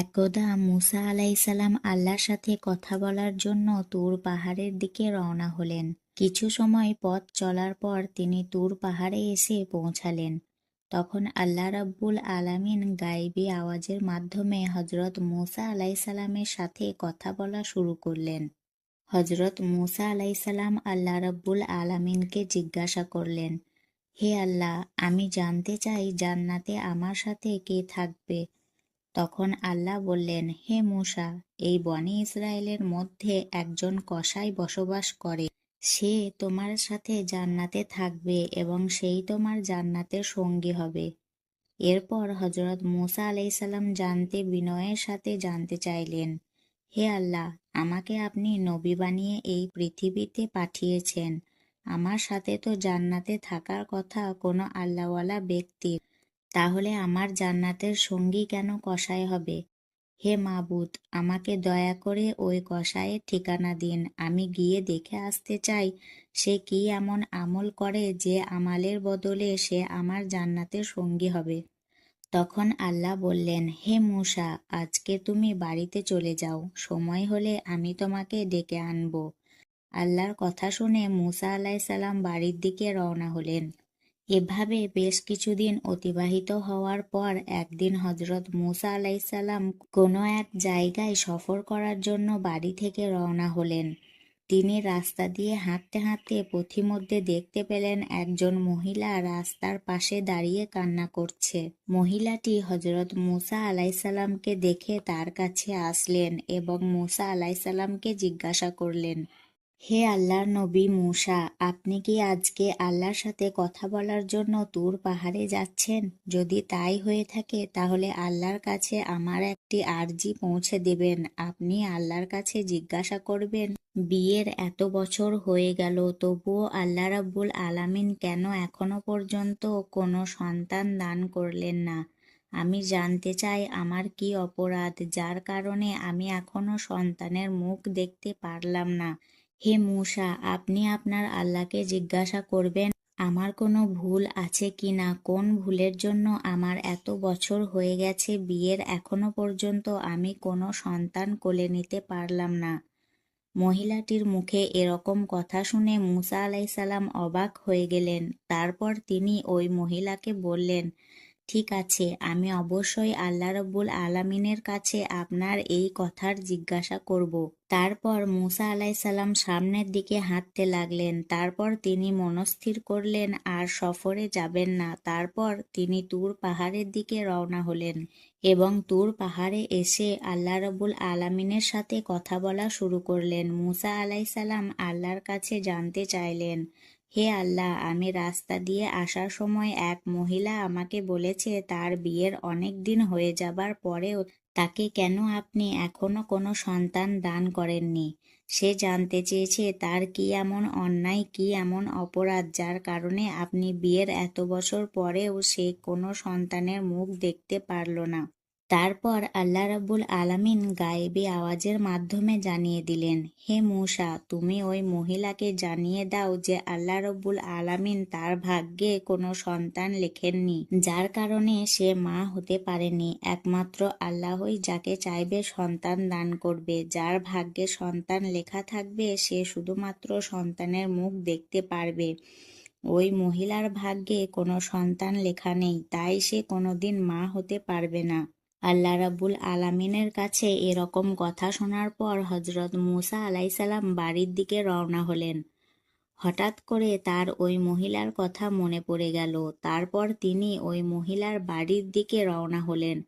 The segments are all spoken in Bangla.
একদা মুসা আলাইসাল্লাম আল্লাহর সাথে কথা বলার জন্য তুর পাহাড়ের দিকে রওনা হলেন। কিছু সময় পথ চলার পর তিনি তুর পাহাড়ে এসে পৌঁছালেন। তখন আল্লাহ রাব্বুল আলামিন গায়েবী আওয়াজের মাধ্যমে হজরত মুসা আলাইসাল্লামের সাথে কথা বলা শুরু করলেন। হজরত মুসা আলাইসাল্লাম আল্লাহ রাব্বুল আলামিনকে জিজ্ঞাসা করলেন, হে আল্লাহ, আমি জানতে চাই জান্নাতে আমার সাথে কে থাকবে? তখন আল্লাহ বললেন, হে মূসা, এই বনি ইসরায়েলের মধ্যে একজন কসাই বসবাস করে। সে তোমার সাথে জান্নাতে থাকবে এবং সেই তোমার জান্নাতের সঙ্গী হবে। এরপর হজরত মুসা আলাইসাল্লাম জানতে বিনয়ের সাথে জানতে চাইলেন, হে আল্লাহ, আমাকে আপনি নবী বানিয়ে এই পৃথিবীতে পাঠিয়েছেন। আমার সাথে তো জান্নাতে থাকার কথা কোনো আল্লাহওয়ালা ব্যক্তির তাহলে আমার জান্নাতের সঙ্গী কেন কসাই হবে? হে মাবুদ, আমাকে দয়া করে ওই কসাইয়ের ঠিকানা দিন। আমি গিয়ে দেখে আসতে চাই, সে কি এমন আমল করে যে আমালের বদলে সে আমার জান্নাতের সঙ্গী হবে? তখন আল্লাহ বললেন, হে মূষা আজকে তুমি বাড়িতে চলে যাও। সময় হলে আমি তোমাকে ডেকে আনব। আল্লাহর কথা শুনে মুসা আলাইসাল্লাম বাড়ির দিকে রওনা হলেন। এভাবে বেশ কিছুদিন অতিবাহিত হওয়ার পর একদিন হজরত মুসা আলাইসাল্লাম কোনো এক জায়গায় সফর করার জন্য বাড়ি থেকে রওনা হলেন। তিনি রাস্তা দিয়ে হাঁটতে হাঁটতে পথিমধ্যে দেখতে পেলেন একজন মহিলা রাস্তার পাশে দাঁড়িয়ে কান্না করছে। মহিলাটি হজরত মুসা আলাইসাল্লামকে দেখে তার কাছে আসলেন এবং মুসা আলাইসাল্লামকে জিজ্ঞাসা করলেন হে আল্লাহর নবী মূসা, আপনি কি আজকে আল্লাহর সাথে কথা বলার জন্য তুর পাহাড়ে যাচ্ছেন? যদি তাই হয়ে থাকে, তাহলে আল্লাহর কাছে আমার একটি আর্জি পৌঁছে দেবেন। আপনি আল্লাহর কাছে জিজ্ঞাসা করবেন, বিয়ের এত বছর হয়ে গেল, তবুও আল্লাহ রাব্বুল আলামিন কেন এখনও পর্যন্ত কোনো সন্তান দান করলেন না? আমি জানতে চাই আমার কি অপরাধ, যার কারণে আমি এখনও সন্তানের মুখ দেখতে পারলাম না। হে মূসা আপনি আপনার আল্লাহকে জিজ্ঞাসা করবেন, আমার কোনো ভুল আছে কি না? কোন ভুলের জন্য আমার এত বছর হয়ে গেছে বিয়ের এখনও পর্যন্ত আমি কোনো সন্তান কোলে নিতে পারলাম না। মহিলাটির মুখে এরকম কথা শুনে মুসা আলাইসাল্লাম অবাক হয়ে গেলেন। তারপর তিনি ওই মহিলাকে বললেন ঠিক আছে, আমি অবশ্যই আল্লাহ রব্বুল আলামিনের কাছে আপনার এই কথার জিজ্ঞাসা করব। তারপর মুসা আলাইসাল্লাম সামনের দিকে হাঁটতে লাগলেন, তারপর তিনি মনস্থির করলেন, আর সফরে যাবেন না। তারপর তিনি তুর পাহাড়ের দিকে রওনা হলেন এবং তুর পাহাড়ে এসে আল্লাহ রবুল আলামিনের সাথে কথা বলা শুরু করলেন। মুসা আলাইসাল্লাম আল্লাহর কাছে জানতে চাইলেন হে আল্লাহ, আমি রাস্তা দিয়ে আসার সময় এক মহিলা আমাকে বলেছে, তার বিয়ের অনেক দিন হয়ে যাবার পরেও তাকে কেন আপনি এখনও কোনো সন্তান দান করেননি? সে জানতে চেয়েছে, তার কি এমন অন্যায়, কি এমন অপরাধ, যার কারণে আপনি বিয়ের এত বছর পরেও সে কোনো সন্তানের মুখ দেখতে পারল না। তারপর আল্লাহ রাব্বুল আলামিন গায়েবী আওয়াজের মাধ্যমে জানিয়ে দিলেন, হে মূষা তুমি ওই মহিলাকে জানিয়ে দাও যে আল্লাহ রব্বুল আলামিন তার ভাগ্যে কোনো সন্তান লেখেননি, যার কারণে সে মা হতে পারেনি। একমাত্র আল্লাহই যাকে চাইবে সন্তান দান করবে, যার ভাগ্যে সন্তান লেখা থাকবে, সে শুধুমাত্র সন্তানের মুখ দেখতে পারবে। ওই মহিলার ভাগ্যে কোনো সন্তান লেখা নেই, তাই সে কোনোদিন মা হতে পারবে না। আল্লাহ রাবুল আলামিনের কাছে এরকম কথা শোনার পর হজরত মুসা আলাইসাল্লাম বাড়ির দিকে রওনা হলেন। হঠাৎ করে তার ওই মহিলার কথা মনে পড়ে গেল। তারপর তিনি ওই মহিলার বাড়ির দিকে রওনা হলেন।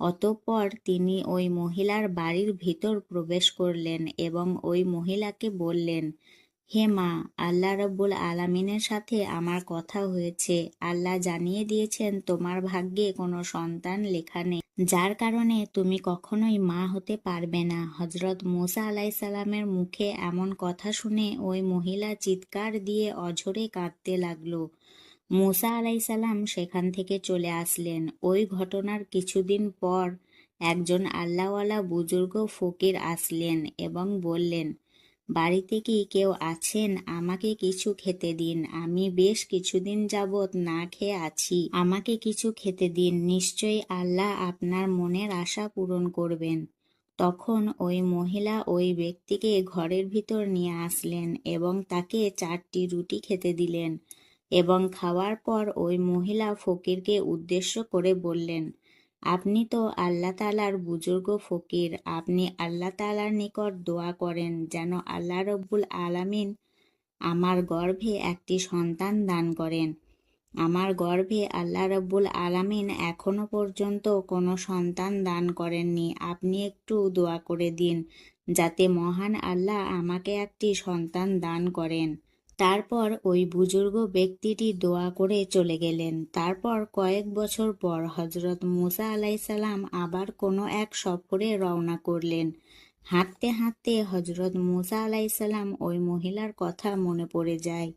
অতঃপর তিনি ওই মহিলার বাড়ির ভিতর প্রবেশ করলেন এবং ওই মহিলাকে বললেন হে মা, আল্লাহ রব্বুল আলামিনের সাথে আমার কথা হয়েছে। আল্লাহ জানিয়ে দিয়েছেন, তোমার ভাগ্যে কোনো সন্তান লেখা নেই। যার কারণে তুমি কখনোই মা হতে পারবে না। হজরত মুসা আলাইসাল্লামের মুখে এমন কথা শুনে ওই মহিলা চিৎকার দিয়ে অঝরে কাঁদতে লাগল। মুসা আলাইসাল্লাম সেখান থেকে চলে আসলেন। ওই ঘটনার কিছুদিন পর একজন আল্লাহওয়ালা বুজুর্গ ফকির আসলেন এবং বললেন বাড়িতে কি কেউ আছেন? আমাকে কিছু খেতে দিন। আমি বেশ কিছুদিন যাবৎ না খেয়ে আছি। আমাকে কিছু খেতে দিন। নিশ্চয়ই আল্লাহ আপনার মনের আশা পূরণ করবেন। তখন ওই মহিলা ওই ব্যক্তিকে ঘরের ভিতর নিয়ে আসলেন এবং তাকে চারটি রুটি খেতে দিলেন এবং খাওয়ার পর ওই মহিলা ফকিরকে উদ্দেশ্য করে বললেন আপনি তো আল্লাহ তালার বুজুর্গ ফকির, আপনি আল্লাহ তালার নিকট দোয়া করেন যেন আল্লাহ রব্বুল আলামিন আমার গর্ভে একটি সন্তান দান করেন। আমার গর্ভে আল্লাহ রব্বুল আলামিন এখনও পর্যন্ত কোনো সন্তান দান করেননি। আপনি একটু দোয়া করে দিন যাতে মহান আল্লাহ আমাকে একটি সন্তান দান করেন। তারপর ওই বুজুর্গ ব্যক্তিটি দোয়া করে চলে গেলেন। তারপর কয়েক বছর পর হজরত মুসা আলাইসাল্লাম আবার কোনো এক সফরে রওনা করলেন। হাঁটতে হাঁটতে হজরত মুসা আলাইসাল্লাম ওই মহিলার কথা মনে পড়ে যায়।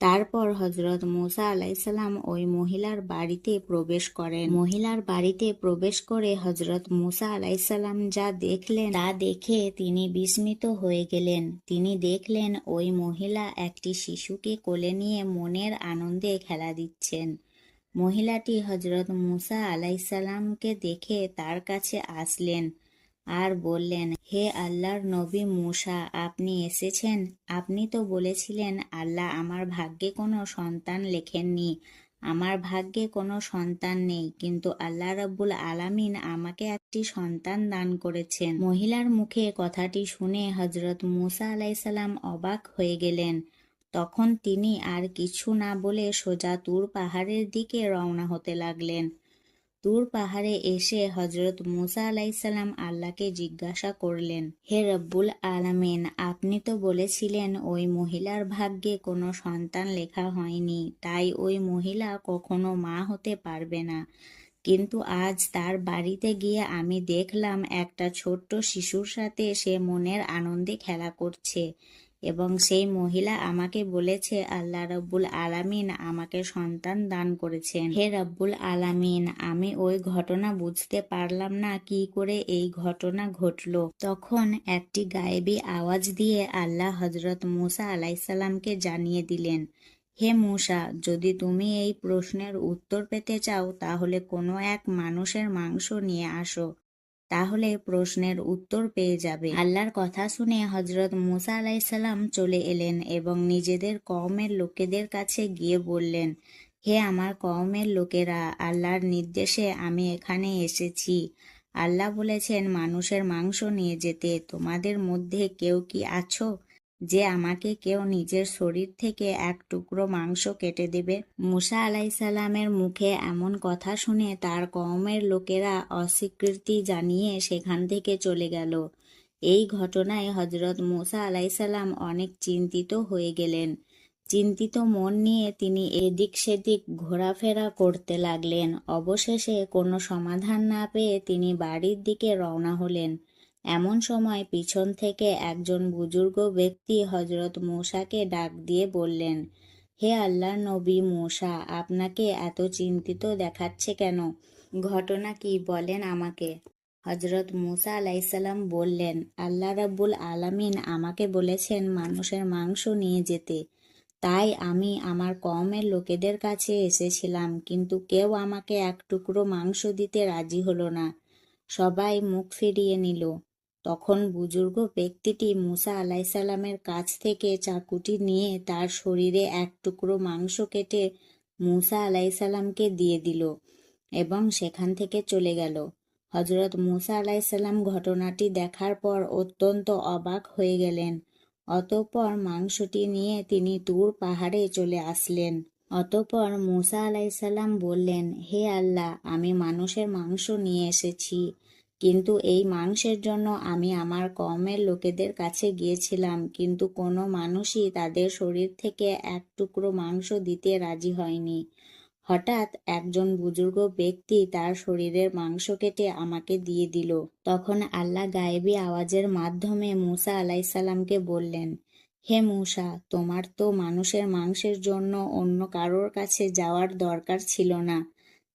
তারপর হজরত মুসা আলাইসাল্লাম ওই মহিলার বাড়িতে প্রবেশ করেন। মহিলার বাড়িতে প্রবেশ করে হজরত মুসা আলাইসাল্লাম যা দেখলেন তা দেখে তিনি বিস্মিত হয়ে গেলেন। তিনি দেখলেন ওই মহিলা একটি শিশুকে কোলে নিয়ে মনের আনন্দে খেলা দিচ্ছেন। মহিলাটি হজরত মুসা আলাইসাল্লামকে দেখে তার কাছে আসলেন। আর বললেন, হে আল্লাহর নবী মুসা, আপনি এসেছেন? আপনি তো বলেছিলেন, আল্লাহ আমার ভাগ্যে কোনো সন্তান লেখেননি। আমার ভাগ্যে কোনো সন্তান নেই, কিন্তু আল্লাহ রব্বুল আলামিন আমাকে একটি সন্তান দান করেছেন। মহিলার মুখে কথাটি শুনে হজরত মুসা আলাইসাল্লাম অবাক হয়ে গেলেন। তখন তিনি আর কিছু না বলে সোজা তুর পাহাড়ের দিকে রওনা হতে লাগলেন। তুর পাহাড়ে এসে হজরত মুসা আলাইসাল্লাম আল্লাহকে জিজ্ঞাসা করলেন, হে রব্বুল আলামিন, আপনি তো বলেছিলেন ওই মহিলার ভাগ্যে কোনো সন্তান লেখা হয়নি, তাই ওই মহিলা কখনো মা হতে পারবে না। কিন্তু আজ তার বাড়িতে গিয়ে আমি দেখলাম একটা ছোট্ট শিশুর সাথে সে মনের আনন্দে খেলা করছে। এবং সেই মহিলা আমাকে বলেছে, আল্লাহ রব্বুল আলামিন আমাকে সন্তান দান করেছেন। হে রব্বুল আলামিন, আমি ওই ঘটনা বুঝতে পারলাম না, কি করে এই ঘটনা ঘটল। তখন একটি গায়েবী আওয়াজ দিয়ে আল্লাহ হজরত মুসা আলাইসাল্লামকে জানিয়ে দিলেন, হে মুসা, যদি তুমি এই প্রশ্নের উত্তর পেতে চাও, তাহলে কোনো এক মানুষের মাংস নিয়ে আসো। তাহলে প্রশ্নের উত্তর পেয়ে যাবে। আল্লাহর কথা শুনে হজরত মুসা আলাইসাল্লাম চলে এলেন এবং নিজেদের কমের লোকেদের কাছে গিয়ে বললেন, হে আমার কমের লোকেরা, আল্লাহর নির্দেশে আমি এখানে এসেছি। আল্লাহ বলেছেন, মানুষের মাংস নিয়ে যেতে। তোমাদের মধ্যে কেউ কি আছো? যে আমাকে কেউ নিজের শরীর থেকে এক টুকরো মাংস কেটে দেবে। মুসা আলাইসাল্লামের মুখে এমন কথা শুনে তার কওমের লোকেরা অস্বীকৃতি জানিয়ে সেখান থেকে চলে গেল। এই ঘটনায় হজরত মুসা আলাইসাল্লাম অনেক চিন্তিত হয়ে গেলেন। চিন্তিত মন নিয়ে তিনি এদিক সেদিক ঘোরাফেরা করতে লাগলেন। অবশেষে কোনো সমাধান না পেয়ে তিনি বাড়ির দিকে রওনা হলেন। এমন সময় পিছন থেকে একজন বুজুর্গ ব্যক্তি হজরত মূসাকে ডাক দিয়ে বললেন, হে আল্লাহ নবী মূসা, আপনাকে এত চিন্তিত দেখাচ্ছে কেন? ঘটনা কি বলেন আমাকে? হজরত মুসা আলাইসাল্লাম বললেন, আল্লাহ রাব্বুল আলামিন আমাকে বলেছেন মানুষের মাংস নিয়ে যেতে। তাই আমি আমার কমের লোকেদের কাছে এসেছিলাম, কিন্তু কেউ আমাকে এক টুকরো মাংস দিতে রাজি হলো না। সবাই মুখ ফিরিয়ে নিল। তখন বুজুর্গ ব্যক্তিটি মুসা আলাইসাল্লামের কাছ থেকে চাকুটি নিয়ে তার শরীরে এক টুকরো মাংস কেটে মুসা আলাইসাল্লামকে দিয়ে দিল এবং সেখান থেকে চলে গেল। হজরত মুসা আলাইসাল্লাম ঘটনাটি দেখার পর অত্যন্ত অবাক হয়ে গেলেন। অতঃপর মাংসটি নিয়ে তিনি তুর পাহাড়ে চলে আসলেন। অতঃপর মুসা আলাইসাল্লাম বললেন, হে আল্লাহ, আমি মানুষের মাংস নিয়ে এসেছি। কিন্তু এই মাংসের জন্য আমি আমার কমের লোকেদের কাছে গিয়েছিলাম, কিন্তু কোনো মানুষই তাদের শরীর থেকে এক টুকরো মাংস দিতে রাজি হয়নি। হঠাৎ একজন বুজুর্গ ব্যক্তি তার শরীরের মাংস কেটে আমাকে দিয়ে দিল। তখন আল্লাহ গায়েবী আওয়াজের মাধ্যমে মুসা আলাইসাল্লামকে বললেন, হে মুসা, তোমার তো মানুষের মাংসের জন্য অন্য কারোর কাছে যাওয়ার দরকার ছিল না।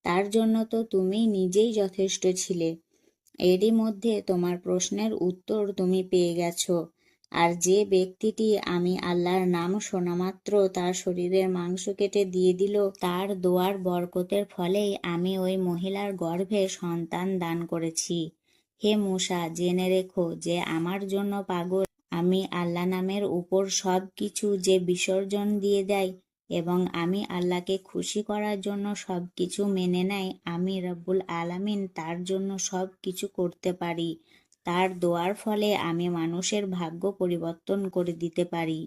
তার জন্য তো তুমি নিজেই যথেষ্ট ছিলে। এরই মধ্যে তোমার প্রশ্নের উত্তর তুমি পেয়ে গেছো। আর যে ব্যক্তিটি আমি আল্লাহর নাম শোনামাত্র তার শরীরের মাংস কেটে দিয়ে দিল, তার দোয়ার বরকতের ফলেই আমি ওই মহিলার গর্ভে সন্তান দান করেছি। হে মূষা জেনে রেখো যে আমার জন্য পাগল। আমি আল্লাহ নামের উপর সব কিছু যে বিসর্জন দিয়ে দেয় এবং আমি আল্লাহকে খুশি করার জন্য সব কিছু মেনে নেয়, আমি রব্বুল আলামিন তার জন্য সব কিছু করতে পারি। তার দোয়ার ফলে আমি মানুষের ভাগ্য পরিবর্তন করে দিতে পারি।